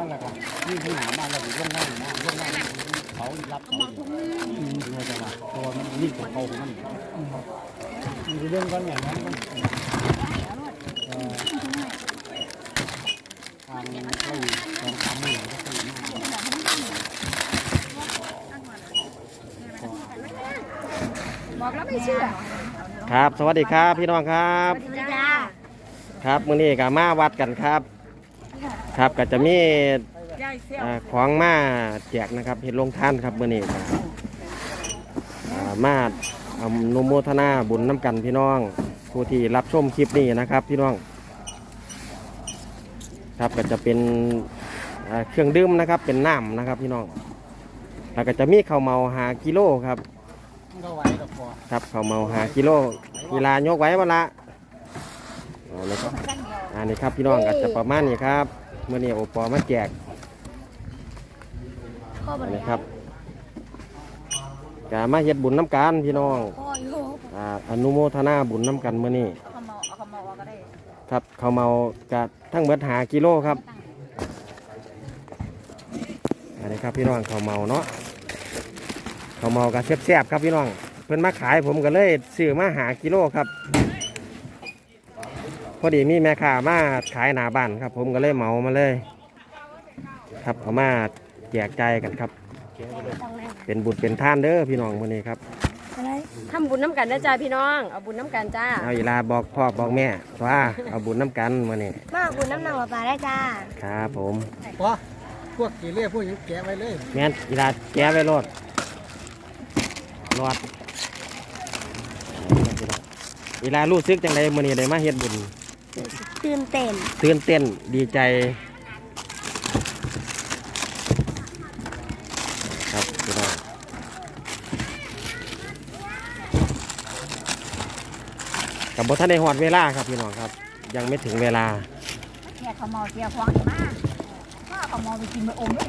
มันละกันนี่ที่หนามาแล้วลงง่ายนะลงง่ายเขารับเขาอืมเราจะว่าตัวมันนี่ของเขาของมันมีเรื่องกันอย่างนั้นมันเอ่อทางไม่สองสามหมื่นก็คือบอกแล้วไม่เชื่อครับ สวัสดีครับพี่น้องครับสวัสดีจ้าครับมื้อนี้ก็มาวัดกันครับ ครับก็จะมีอ่าของมาแจกนะครับเห็นลงท่านครับมื้อนี้ก็อ่ามาอนุโมทนาบุญน้ำกันพี่น้อง ผู้ที่รับชมคลิปนี้นะครับพี่น้อง ครับก็จะเป็นอ่าเครื่องดื่มนะครับเป็นน้ำนะครับพี่น้องแล้วก็จะมีข้าวเมาหากิโลครับมันก็ไหวดอกพอครับข้าวเมาหากิโลเวลายกไว้วันละเอาเลยครับอันนี้ครับพี่น้องก็จะประมาณนี้ครับเมื่อนี้โอปอมาแจกอันนี้ครับกามาเฮ็ดบุญน้ำกันพี่น้องพ่ออยู่อ่าอนุโมทนาบุญน้ำกันเมื่อนี้ขมเอาขมเอาก็ได้ครับข้าวเมากะทั้งเบิดหากิโลครับอันนี้ครับพี่น้องข้าวเมาเนาะข้าวเมากะแซ่บๆครับพี่น้องเพิ่นมาขายผมก็เลยซื้อมาหากิโลครับ พอดีมีแม่ค้ามาขายหน้าบ้านครับ ผมก็เลยเหมามาเลย ครับเอามาแจกใจายกันครับ เป็นบุญเป็นท่านเด้อพี่น้องมื้อนี้ครับทำบุญน้ำกันนะจ้าพี่น้อง เอาบุญน้ำกันจ้า เอาอีลาบอกพ่อบอกแม่ว่าเอาบุญน้ำกันมื้อนี้มาบุญน้ำนางปลาได้จ้า ครับผมพอพวกกี่เล่พวกนี้แกะไว้เลยแม่นอีลาแก้ไว้รถรอดอีลารู้สึกจังไดมื้อนี้ได้มาเฮ็ดบุญ ตื่นเต้นตื่นเต้นดีใจ ครับพี่น้องกับบ่ทันได้ฮอดเวลาครับพี่น้องครับ ยังไม่ถึงเวลาเนี่ขมเอาเสียฟองมากถ้าขมเอไปกินไปอมได้วย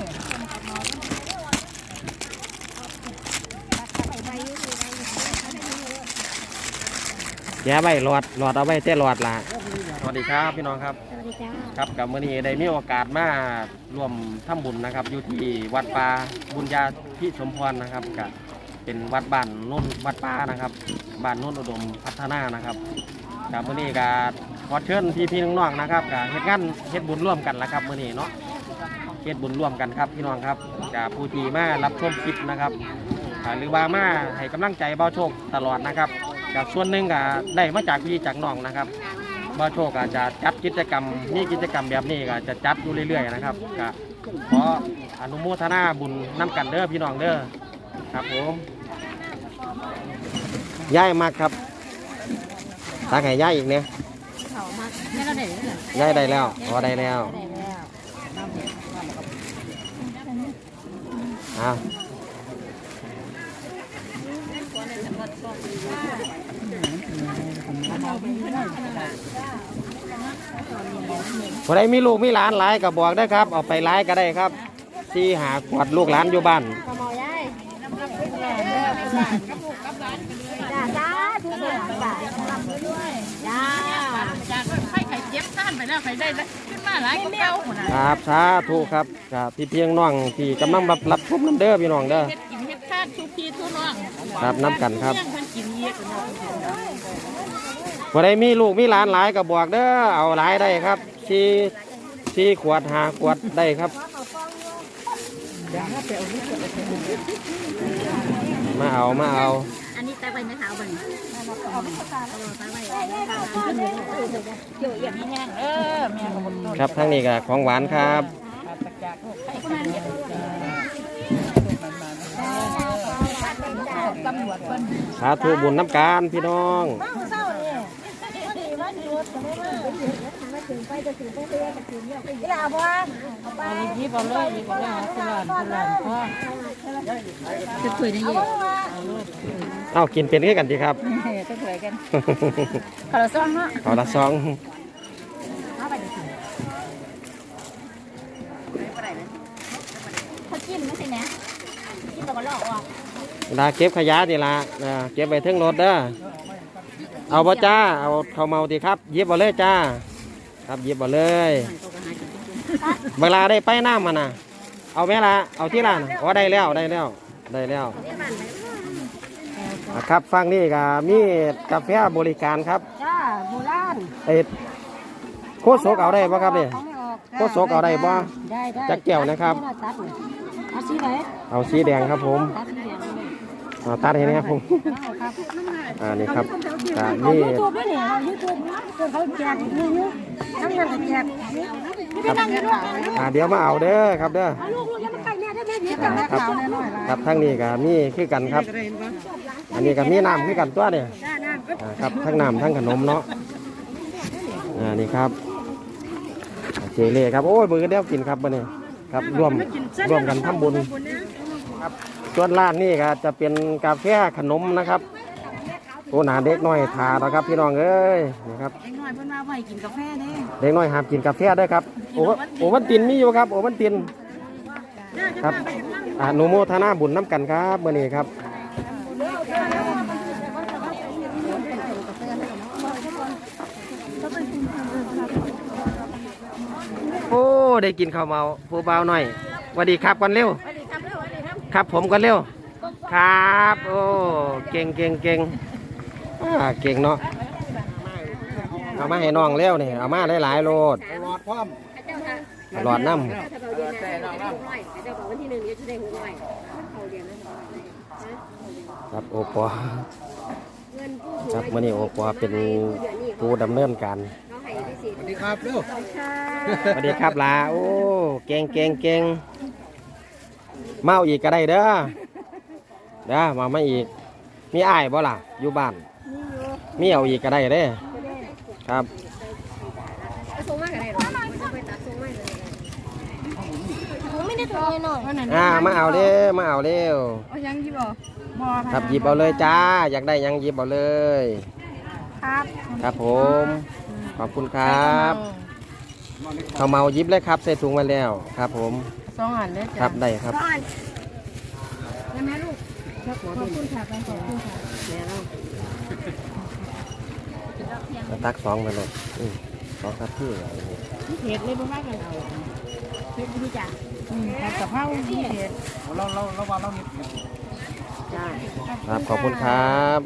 แก้ไว้หลอดหลอดเอาไว้แต่หลอดละ สวัสดีครับพี่น้องครับ สวัสดีจ้าครับกับมื่อนี้ได้มีโอกาสมาร่วมทำบุญนะครับ อยู่ที่วัดป่าบุญญาพิสมพรนะครับกับเป็นวัดบ้านโนุ่นวัดป่านะครับบ้านโนุ่นอุดมพัฒนานะครับกับมื่อนี้ก็ขอเชิญพี่พี่ๆน้องๆนะครับกับเฮ็ดงานเฮ็ดบุญร่วมกันละครับมื่อนี้เนาะเฮ็ดบุญร่วมกันครับพี่น้องครับกับผู้ที่มารับชมคลิปนะครับอ่าหรือว่ามาให้กำลังใจเบาโชคตลอดนะครับกับส่วนหนึ่งก็ได้มาจากพี่จากน้องนะครับ บ่โชคอาจจะจัดกิจกรรมมีกิจกรรมแบบนี้ก็จะจัดอยู่เรื่อยๆนะครับก็ขออนุโมทนาบุญน้ำกันเด้อพี่น้องเด้อครับผมย่ายมากครับตาไข่ย่ายอีกเนี่ยเขามาแม่เราได้เลยย่ายได้แล้วพอได้แล้วได้แล้วอ้า วพอได้มีลูกมีหลานหลายก็บอกได้ครับ เอาไปหลายก็ได้ครับ ที่หาขวดลูกหลานอยู่บ้านจ้าจ้าทุกคนจ้าจ้าไข่ไข่เจ็บก้านไปแล้วไข่ได้ขึ้นมาหลายก็เก่าครับสาธุครับกับพี่เพียงน้องที่กำลังรับรับชมน้ำเด้อพี่น้องเด้อกินเฮ็ดคาดทุกทีทุกน้องครับน้ำกันครับกินเยอะ กันเนาะพอได้มีลูกมีหลานหลายก็บอกเด้อเอาหลายได้ครับสี่สี่ขวดหาขวดได้ครับ มาเอามาเอา อันนี้ตาไปไหมคะเอาไปเกี่ยวเอียดนี่แห้งเออแม่ก็บ่ต้นครับทั้งนี้ก็ของหวานครับสาธุบุญน้ำการพี่น้อง ยิบเอาเลยยิบเอาเลยสุรานสุรานพ่อจะคุยได้ยังเอากินเป็นกันดีครับจะคุยกันขอเราซ่องเนาะขอละสองเขาจิ้มไม่ใช่นะจิ้มตัวกระลอกอะเวลาเก็บขยะนี่ละเออเก็บไปเทิงรถเด้อ เอาบ่จ้า เอาข้าเมาดีครับหยิบเอาเลยจ้า ครับหยิบเอาเลยเวลาได้ไปน้ำมันน่ะเอาไหมล่ะเอาที่ร้านอ๋อได้แล้วได้แล้วได้แล้วครับฟังนี่ก็มีกาแฟบริการครับจ้าโบราณเอ็ดโคตรโซกเอาได้ป่ะครับเนี่ยโคตรโซกเอาได้บ่ได้ได้จักแก้วนะครับ เอาสีไหนเอาสีแดงครับผม เลยเอาตัดให้นะครับผมเอาครับอ่านี่ครับก็เอานี่ยูทูบด้วยเนี่ยเอายูทูบเขาแจกนี่ยูทั้งนั้นก็แจกนี่ไม่ได้นั่งอยู่ด้วยอ่าเดี๋ยวมาเอาเด้อครับเด้อเอาลูกลูกอยังมาใกล้แม่ได้แม่เดี๋ยวอ่ากันครับครับทั้งนี้ก็มีคือกันครับ อันนี้ก็มีน้ำคือกันตัวเนี่ยจ้าน้ำก็อ่าครับทั้งน้ำทั้งขนมเนาะอ่านี่ครับเจเล่ครับโอ้ยมือเดียวกินครับบันนี้ครับร่วมร่วมกันทำบุญครับ ส่วนร้านนี่ก็จะเป็นกาแฟขนมนะครับโอ้หนาเด็กน้อยทาแล้วครับพี่น้องเอ้ยนี่ครับเด็กน้อยเพิ่นมาไว้กินกาแฟเด้เด็กน้อยห้ามกินกาแฟด้วยครับโอ้โอ้วันตินมีอยู่ครับโอ้วันตินครับอ่าหนูโมทนาบุญน้ำกันครับเมื่อนี้ครับโอ้ได้กินข้าวเมาผู้เบาหน่อยสวัสดีครับกันเร็ว ครับผมกันเร็ว ครับ โอ้ เก่งเก่งเก่งอ่าเก่งเนาะ เอามาให้น้องเร็วนี่ เอามาหลายๆโลดหลอดพร้อมหลอดน้ำครับโอปอครับมื่อนี้โอปอเป็นผู้ดำเนินการสวัสดีครับเร็วสวัสดีครับลาโอ้ เก่งเก่งเก่ง เมาอีกก็ได้เด้อเด้อมาไม่อีก มีอ้ายบ่ล่ะอยู่บ้านมีเอาอีกก็ได้เด้อครับไม่ได้ตัวหน่อยอ่ามาเอาเร็วมาเอาเร็วเอายังยี่บ่บ่ครับหยิบเอาเลยจ้า อยากได้หยังหยิบเอาเลย ครับ ครับผม ขอบคุณครับข้าวเมาหยิบเลยครับใส่ถุงมาแล้วครับผมส องอันเลยครับได้ครับ ก่อนได้ไหมลูกขอบคุณค่ะขอบคุณค่ะตักสองไปเลยอืมสองครับพี่เห็ดเลยบ่มากกันเอาคิดดีจ้ะอืมผัดกะเพราเห็ดเราเราเราว่าเราเห็ดจ้า ครับขอบคุณครับ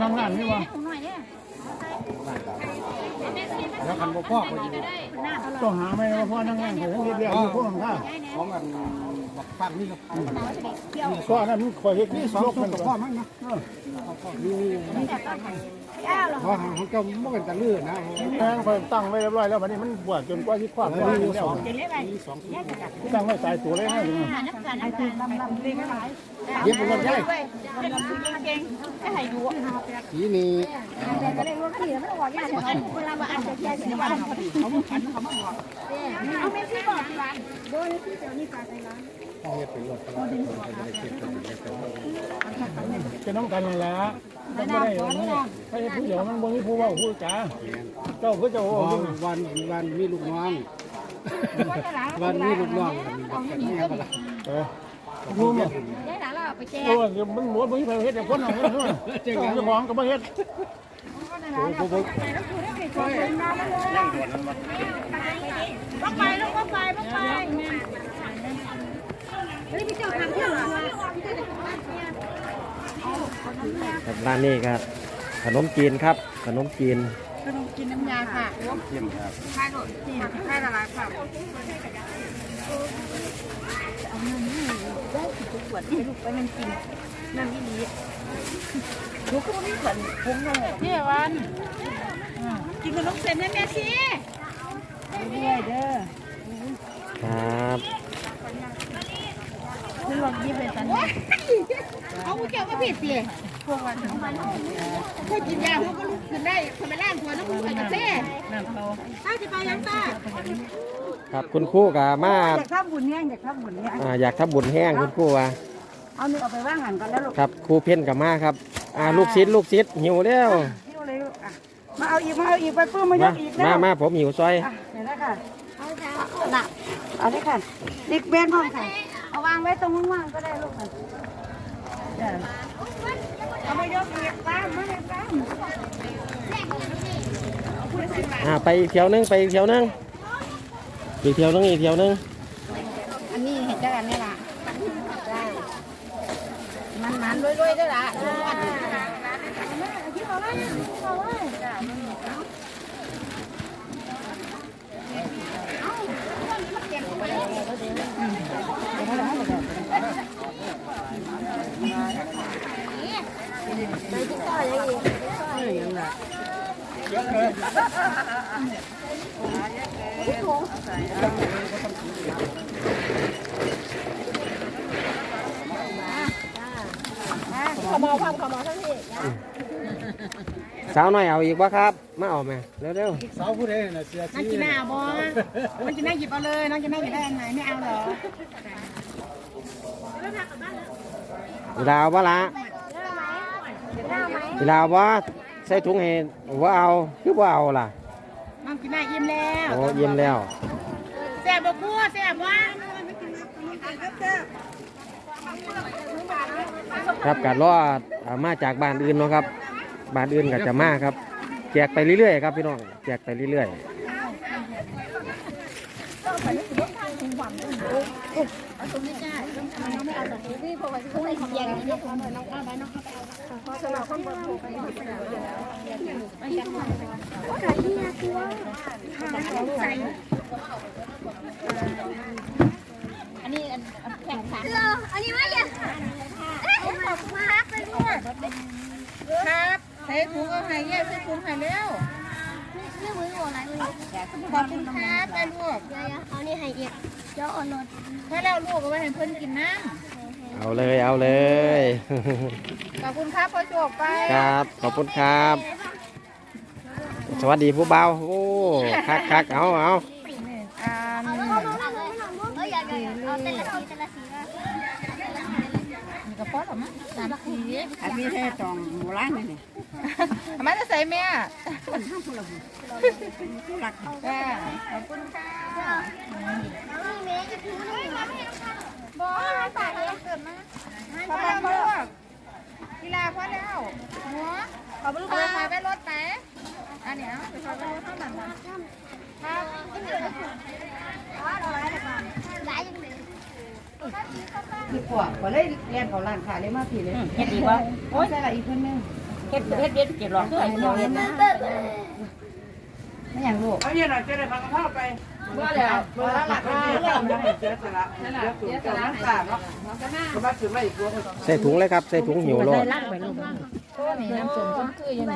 นั่งงานนี่วะแล้วคันบ่พ่อก็อยู่ต้องหาไหมว่าพ่อนั่งงานเขาเฮ็ดเรียกอยู่พวกนั้นค่ะของกันบักฟังนี่ก็นี่ซ้อนั่นมันคอยเฮ็ดนี่สองคนกับพ่อมั้งนะนี่ เพราะของเจ้าบ่เป็นตะลื่นนะแม่คอยตั้งไว้เรียบร้อยแล้วบัดนี้มันบวชจนกว่าสิคว้าแล้วมีสองตั้งไว้ตายตัวเลยนะเย็บมันได้สีนี้ก็ได้รู้ว่าขี่แล้วไม่ต้องบอกยากเลยเวลา มันจะแค่สิบบาทเขาบอกขันเขาบอกเอาไม่ซื้อบอกที่ร้านโดยที่เดี๋ยวนี้ฝากในร้านเฮ็ดเป็นรถจะน้องกันนั่นไม่ได้วันนี้ถ้าผู้เดียวมันบ่มีผู้เว้าผู้จ๋าเจ้าผู้เจ้าวันวันวันมีลูกน้องวันมีลูกน้องแบบนี้ก็ละเออผู้เนี่ยได้หลานเราไปแจกโอ้ยมันหมดบ่มีใครเฮ็ดแต่คนเอาเนาะเจ้าของก็บ่เฮ็ดโอ้โหบักไปลูกบักไปบักไปเฮ้ยพี่เจ้าทำเที่ยวเหรอ ครับร้านนี้ครับ ขนมจีนครับ ขนมจีน ขนมกินน้ำยาค่ะเข้มครับข้าวโดดจีนข้าวละลายค่ะขวดให้ลูกไปมันกินน้ำอีหลีลูกก็ไม่ขวดผมเลยพี่วันกินขนมเส้นให้แม่สิเรื่อยเด้อครับคือลองยิบเลยตัน เอาผู้เจ้าก็ผิดสิพวกวันของมันถ้ากินยาเขาก็ลุกขึ้นได้คนไปล้างตัวน้ำมันใส่กาแฟน้ำโตถ้าจะไปยังตาครับคุณครู่กับมาอยากทำบุญเนี่ยอยากทำบุญเนี่ยอ่าอยากทำบุญแห้งคุณครู่ว่าเอานี่เอาไปว่างหันก่อนแล้วลูกครับครูเพ่นกับมาครับอ่าลูกศิษย์ลูกศิษย์หิวแล้วพี่เลยลูกอะมาเอาอีกมาเอาอีกไปปื้มมายมากอีกแล้มาวมาผมหิวซอยอะเดี๋ยวนะค่ะเอาจ้าน่ะเอาเลยค่ะดิกเบนพร้อมค่ะเอาวางไว้ตรงว่างๆก็ได้ลูกค่ะจ้ะ เอามายกเก็บตามมาเลยตามอ่าไปอีกเที่ยวหนึงไปอีกเที่ยวหนึงอีกเที่ยวหนึงอีกเที่ยวหนึงอันนี้เห็นได้กันนี่ล่ะมันมันๆรวยๆด้วยล่ะ ขมอความขมอทั้งที่สาวหน่อยเอาอีกวะครับ มาเอาไหมเร็วสาวผู้ใดน่ะเสียน้องชีจีน่าบอน้องจีน่าหยิบเอาเลยน้องจีน่าอยากได้อันไหนไม่เอาเหรอๆดาวบ่ละ ดาวบ่ใส่ถุงเห็ดว่าเอาคือว่าเอาล่ะน้องจีน่าอิ่มแล้วโอ้เยี่ยมแล้วแซ่บบ่คั่วแซ่บวะครับการรอดอ่ามาจากบ้านอื่นเนาะครับบ้านอื่นก็จะมาครับ แจกไปเรื่อยๆครับพี่น้องแจกไปเรื่อยนี่พ อไปซื้อไปเย็นนี่น้องน้องเอาไปน้องเอาไปพอสำหรับคนบ่ถูกไปอันนี้แข่งขันอันนี้ไม่ยังเอ๊ะขอบคุณครับไปด้วยครับใส่ถุงเอาให้แยกใส่ถุงให้แล้ว นี่มือหัวอะไรมือขอบคุณครับไปลูกเดี๋ยวเอานี่ให้เอียดเดี๋ยวเอารถถ้าแล้วลูกเอาไว้ให้เพิ่นกินน้ๆเอาเลยเอาเลยำขอบคุณครับพ่อโจกไปครับขอบคุณครับ สวัสดีผู้เบาโอ้คักคักๆเอาเอาอ่าเอ้ยอย่าอย่าเอาแต่ละสีแต่ละสีนะนี่ก็พอแล้วมั้งสามสี อันนี้แค่ตองโบราณนี่ ทำไมจะใส่แม่จ้าขอบคุณค่ะนี่เมย์จะถือนี่มาให้น้องค่ะบอสฝากให้เกิดมาพอแล้วลูกกีฬาพอแล้วหัวขอบคุณค่ะไปไปรถไปอันนี้เอาไปไปรถเท่านั้นครับอ๋อเราไว้เดี๋ยวก่อนได้ยังไงดีกว่าก็เลยเรียนเขาร้านขายเลยมาพี่เลยเฮ็ดดีวะโอ้ยใช่ละอีกคนนึง เฮ็ดเฮ็ดเฮ็ดเก็บหลอกด้วยเดียวเฮ็ดนะไม่อย่างลูกเอาเนี่ยหน่อยจะได้พักกะเพราไปว่าแล้วว่าแล้วหลักเสียเสียสละเสียสละน้ำตาเนาะก็มาถือไม่อีกตัวใส่ถุงเลยครับใส่ถุงหิวโลดลักไปลูกตัวนี้น้ำส้มส้มคือยังไง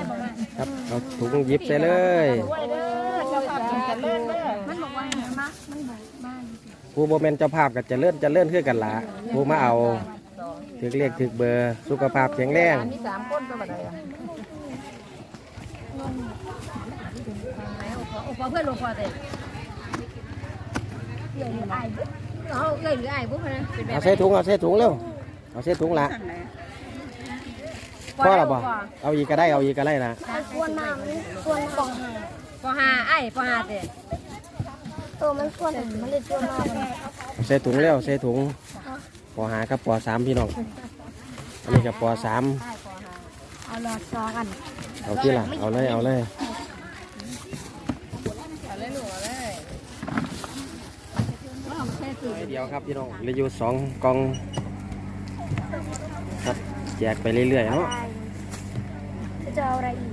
ครับเอาถุงหยิบใส่เลยเจ้าภาพกินกันเล่นเลยมันบอกว่าไงมามันบอกบ้านผู้โบเมนเจ้าภาพก็จะเลื่อนจะเลื่อนขึ้นกันละผู้มาเอา ถึกเลขถึกเบอร์ สุขภาพแข็งแรงมีสามคนก็แบบไหนโอ้พอเพื่อนลงพอเด็กเดี๋ยวไอ้บุ๊กเราเอ้ยหรือไอ้บุ๊กนะเอาใส่ถุงเอาใส่ถุงเร็ว เอาใส่ถุงละพ่อหรอบ่เอาอีกก็ได้ เอาอีกก็ได้นะกวนมากมันกวนกองหาพอหาไอ้พอหาเด็กตัวมันกวนมันเลยกวนมากเลยเอาใส่ถุงเร็วใส่ถุง ปอหากับปอสามพี่น้อง อันนี้กับปอสามเอาหลอดซอกันเอาที่ละเอาเลยเอาเลยเดียวครับพี่น้องเหลืออยู่สองกล่องครับแจกไปเรื่อยๆเนาะจะเอาอะไรอีก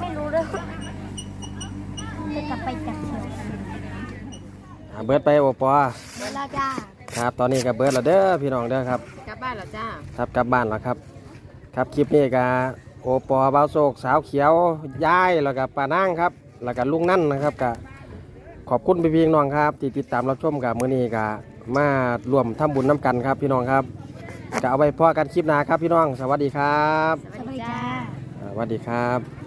ไม่รู้เลยจะกลับไปจัดเชียวอ่าเบิร์ดไปโอปอเวลาจ้า ครับ ตอนนี้ก็เบิร์ดแล้วเด้อพี่น้องเด้อครับ กลับบ้านแล้วจ้า ครับกลับบ้านแล้วครับ ครับคลิปนี้ก็โอปอบ่าวโศกสาวเขียวยายแล้วก็ป้านั่งครับ แล้วก็ลุงนั่นนะครับก็ขอบคุณพี่พี่น้องครับที่ติดตามรับชมกับมื้อนี้ก็มารวมทำบุญน้ำกันครับพี่น้องครับก็เอาไปพ่อกันคลิปหน้าครับพี่น้อง สวัสดีครับสบายจ้า อ่าสวัสดีครับ